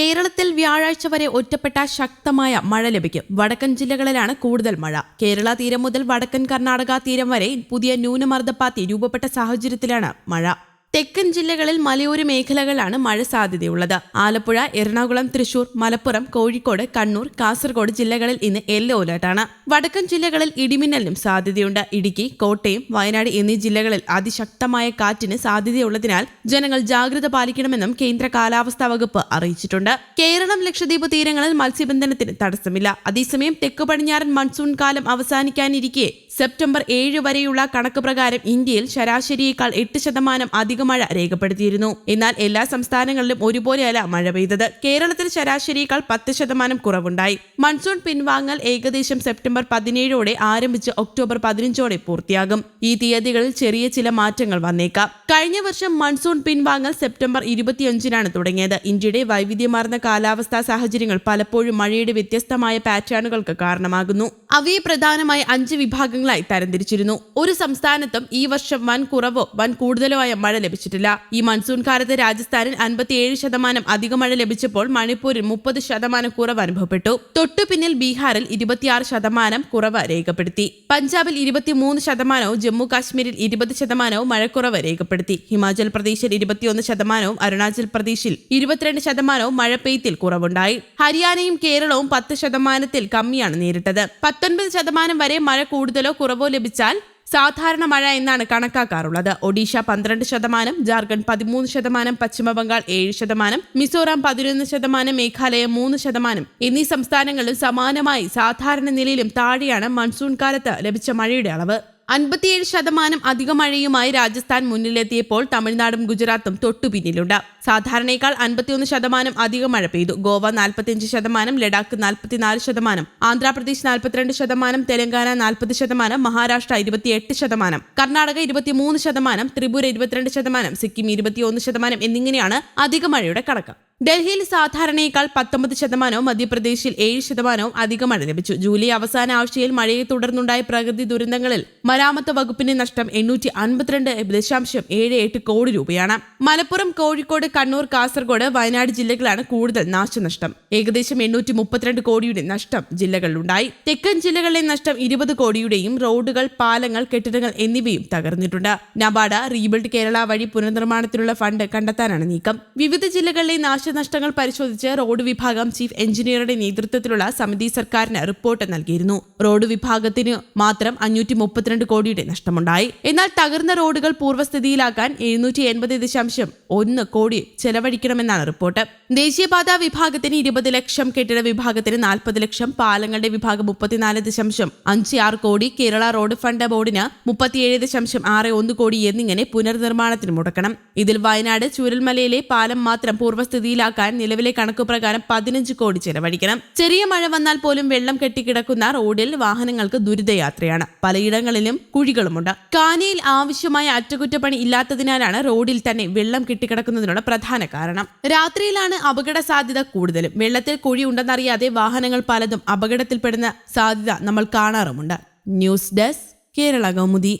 കേരളത്തിൽ വ്യാഴാഴ്ച വരെ ഒറ്റപ്പെട്ട ശക്തമായ മഴ ലഭിക്കും. വടക്കൻ ജില്ലകളിലാണ് കൂടുതൽ മഴ. കേരള തീരം മുതൽ വടക്കൻ കർണാടക തീരം വരെ പുതിയ ന്യൂനമർദ്ദപ്പാത്തി രൂപപ്പെട്ട സാഹചര്യത്തിലാണ് മഴ. തെക്കൻ ജില്ലകളിൽ മലയോര മേഖലകളിലാണ് മഴ സാധ്യതയുള്ളത്. ആലപ്പുഴ എറണാകുളം തൃശൂർ മലപ്പുറം കോഴിക്കോട് കണ്ണൂർ കാസർഗോഡ് ജില്ലകളിൽ ഇന്ന് യെല്ലോ അലർട്ടാണ് വടക്കൻ ജില്ലകളിൽ ഇടിമിന്നലിനും സാധ്യതയുണ്ട്. ഇടുക്കി കോട്ടയം വയനാട് എന്നീ ജില്ലകളിൽ അതിശക്തമായ കാറ്റിന് സാധ്യതയുള്ളതിനാൽ ജനങ്ങൾ ജാഗ്രത പാലിക്കണമെന്നും കേന്ദ്ര കാലാവസ്ഥാ വകുപ്പ് അറിയിച്ചിട്ടുണ്ട്. കേരളം ലക്ഷദ്വീപ് തീരങ്ങളിൽ മത്സ്യബന്ധനത്തിന് തടസ്സമില്ല. അതേസമയം തെക്ക് പടിഞ്ഞാറൻ മൺസൂൺ കാലം അവസാനിക്കാനിരിക്കെ സെപ്റ്റംബർ ഏഴ് വരെയുള്ള കണക്ക് പ്രകാരം ഇന്ത്യയിൽ ശരാശരിയേക്കാൾ എട്ട് ശതമാനം അധിക മഴ രേഖപ്പെടുത്തിയിരുന്നു. എന്നാൽ എല്ലാ സംസ്ഥാനങ്ങളിലും ഒരുപോലെയല്ല മഴ പെയ്തത്. കേരളത്തിൽ ശരാശരിയേക്കാൾ പത്ത് ശതമാനം കുറവുണ്ടായി. മൺസൂൺ പിൻവാങ്ങൽ ഏകദേശം സെപ്റ്റംബർ പതിനേഴോടെ ആരംഭിച്ച് ഒക്ടോബർ പതിനഞ്ചോടെ പൂർത്തിയാകും. ഈ തീയതികളിൽ ചെറിയ ചില മാറ്റങ്ങൾ വന്നേക്കാം. കഴിഞ്ഞ വർഷം മൺസൂൺ പിൻവാങ്ങൽ സെപ്റ്റംബർ ഇരുപത്തിയഞ്ചിനാണ് തുടങ്ങിയത്. ഇന്ത്യയുടെ വൈവിധ്യമാർന്ന കാലാവസ്ഥാ സാഹചര്യങ്ങൾ പലപ്പോഴും മഴയുടെ വ്യത്യസ്തമായ പാറ്റേണുകൾക്ക് കാരണമാകുന്നു. അവയെ പ്രധാനമായി അഞ്ച് വിഭാഗങ്ങളായി തരംതിരിച്ചിരുന്നു. ഒരു സംസ്ഥാനത്തും ഈ വർഷം വൻ കുറവോ വൻ കൂടുതലോ ആയ മഴ ലഭിച്ചിട്ടില്ല. ഈ മൺസൂൺ കാലത്ത് രാജസ്ഥാനിൽ അൻപത്തിയേഴ് ശതമാനം അധിക മഴ ലഭിച്ചപ്പോൾ മണിപ്പൂരിൽ മുപ്പത് ശതമാനം കുറവ് അനുഭവപ്പെട്ടു. തൊട്ടു പിന്നിൽ ബീഹാറിൽ ഇരുപത്തിയാറ് ശതമാനം കുറവ് രേഖപ്പെടുത്തി. പഞ്ചാബിൽ ഇരുപത്തിമൂന്ന് ശതമാനവും ജമ്മു കാശ്മീരിൽ ഇരുപത് ശതമാനവും മഴക്കുറവ് രേഖപ്പെടുത്തി. ഹിമാചൽ പ്രദേശിൽ ഇരുപത്തിയൊന്ന് ശതമാനവും അരുണാചൽ പ്രദേശിൽ ഇരുപത്തിരണ്ട് ശതമാനവും മഴ പെയ്ത്തിൽ കുറവുണ്ടായി. ഹരിയാനയും കേരളവും പത്ത് ശതമാനത്തിൽ കമ്മിയാണ് നേരിട്ടത്. പത്തൊൻപത് ശതമാനം വരെ മഴ കൂടുതലോ കുറവോ ലഭിച്ചാൽ സാധാരണ മഴ എന്നാണ് കണക്കാക്കാറുള്ളത്. ഒഡീഷ പന്ത്രണ്ട് ശതമാനം ജാർഖണ്ഡ് പതിമൂന്ന് ശതമാനം പശ്ചിമബംഗാൾ ഏഴ് ശതമാനം മിസോറാം പതിനൊന്ന് ശതമാനം മേഘാലയ മൂന്ന് ശതമാനം എന്നീ സംസ്ഥാനങ്ങളിൽ സമാനമായി സാധാരണ നിലയിലും താഴെയാണ് മൺസൂൺ കാലത്ത് ലഭിച്ച മഴയുടെ അളവ്. അൻപത്തിയേഴ് ശതമാനം അധിക മഴയുമായി രാജസ്ഥാൻ മുന്നിലെത്തിയപ്പോൾ തമിഴ്നാടും ഗുജറാത്തും തൊട്ടുപിന്നിലുണ്ട് സാധാരണയേക്കാൾ അൻപത്തിയൊന്ന് ശതമാനം അധിക മഴ പെയ്തു. ഗോവ നാൽപ്പത്തിയഞ്ച് ശതമാനം ലഡാക്ക് നാൽപ്പത്തിനാല് ശതമാനം ആന്ധ്രാപ്രദേശ് നാൽപ്പത്തിരണ്ട് ശതമാനം തെലങ്കാന നാൽപ്പത് ശതമാനം മഹാരാഷ്ട്ര ഇരുപത്തിയെട്ട് ശതമാനം കർണാടക ഇരുപത്തിമൂന്ന് ശതമാനം ത്രിപുര ഇരുപത്തിരണ്ട് ശതമാനം സിക്കിം ഇരുപത്തിയൊന്ന് ശതമാനം എന്നിങ്ങനെയാണ് അധിക മഴയുടെ കണക്ക്. ഡൽഹിയിൽ സാധാരണയേക്കാൾ പത്തൊമ്പത് ശതമാനവും മധ്യപ്രദേശിൽ ഏഴ് ശതമാനവും അധിക മഴ ലഭിച്ചു. ജൂലൈ അവസാന ആഴ്ചയിൽ മഴയെ തുടർന്നുണ്ടായ പ്രകൃതി ദുരന്തങ്ങളിൽ മരാമത്ത് വകുപ്പിന്റെ നഷ്ടം എണ്ണൂറ്റി അൻപത്തിരണ്ട് ദശാംശം ഏഴ് എട്ട് കോടി രൂപയാണ്. മലപ്പുറം കോഴിക്കോട് കണ്ണൂർ കാസർഗോഡ് വയനാട് ജില്ലകളാണ് കൂടുതൽ നാശനഷ്ടം. ഏകദേശം എണ്ണൂറ്റി മുപ്പത്തിരണ്ട് കോടിയുടെ നഷ്ടം ജില്ലകളിലുണ്ടായി. തെക്കൻ ജില്ലകളിലെ നഷ്ടം ഇരുപത് കോടിയുടെയും റോഡുകൾ പാലങ്ങൾ കെട്ടിടങ്ങൾ എന്നിവയും തകർന്നിട്ടുണ്ട്. നബാഡ റീബിൽഡ് കേരള വഴി പുനർനിർമ്മാണത്തിനുള്ള ഫണ്ട് കണ്ടെത്താനാണ് നീക്കം. വിവിധ ജില്ലകളിലെ നാശനഷ്ടങ്ങൾ പരിശോധിച്ച് റോഡ് വിഭാഗം ചീഫ് എഞ്ചിനീയറുടെ നേതൃത്വത്തിലുള്ള സമിതി സർക്കാരിന് റിപ്പോർട്ട് നൽകിയിരുന്നു. റോഡ് വിഭാഗത്തിന് മാത്രം അഞ്ഞൂറ്റി മുപ്പത്തിരണ്ട് കോടിയുടെ നഷ്ടമുണ്ടായി. എന്നാൽ തകർന്ന റോഡുകൾ പൂർവസ്ഥിതിയിലാക്കാൻ എഴുന്നൂറ്റി എൺപത് ദശാംശം ഒന്ന് കോടി ചെലവഴിക്കണമെന്നാണ് റിപ്പോർട്ട്. ദേശീയപാത വിഭാഗത്തിന് ഇരുപത് ലക്ഷം കെട്ടിട വിഭാഗത്തിന് നാൽപ്പത് ലക്ഷം പാലങ്ങളുടെ വിഭാഗം മുപ്പത്തിനാല് ദശാംശം അഞ്ച് ആറ് കോടി കേരള റോഡ് ഫണ്ട് ബോർഡിന് മുപ്പത്തിയേഴ് ദശാംശം ആറ് ഒന്ന് കോടി എന്നിങ്ങനെ പുനർനിർമ്മാണത്തിന് മുടക്കണം. ഇതിൽ വയനാട് ചൂരൽമലയിലെ പാലം മാത്രം പൂർവസ്ഥിതിയിലാക്കാൻ നിലവിലെ കണക്കു പ്രകാരം പതിനഞ്ച് കോടി ചെലവഴിക്കണം. ചെറിയ മഴ വന്നാൽ പോലും വെള്ളം കെട്ടിക്കിടക്കുന്ന റോഡിൽ വാഹനങ്ങൾക്ക് ദുരിതയാത്രയാണ്. പലയിടങ്ങളിലും കുഴികളുമുണ്ട്. കാനയിൽ ആവശ്യമായ അറ്റകുറ്റപ്പണി ഇല്ലാത്തതിനാലാണ് റോഡിൽ തന്നെ വെള്ളം കെട്ടിക്കിടക്കുന്നതിനുള്ള പ്രധാന കാരണം. രാത്രിയിലാണ് അപകട സാധ്യത കൂടുതലും. വെള്ളത്തിൽ കുഴി ഉണ്ടെന്നറിയാതെ വാഹനങ്ങൾ പലതും അപകടത്തിൽപ്പെടുന്ന സാധ്യത നമ്മൾ കാണാറുമുണ്ട്. News desk Kerala Kaumudi.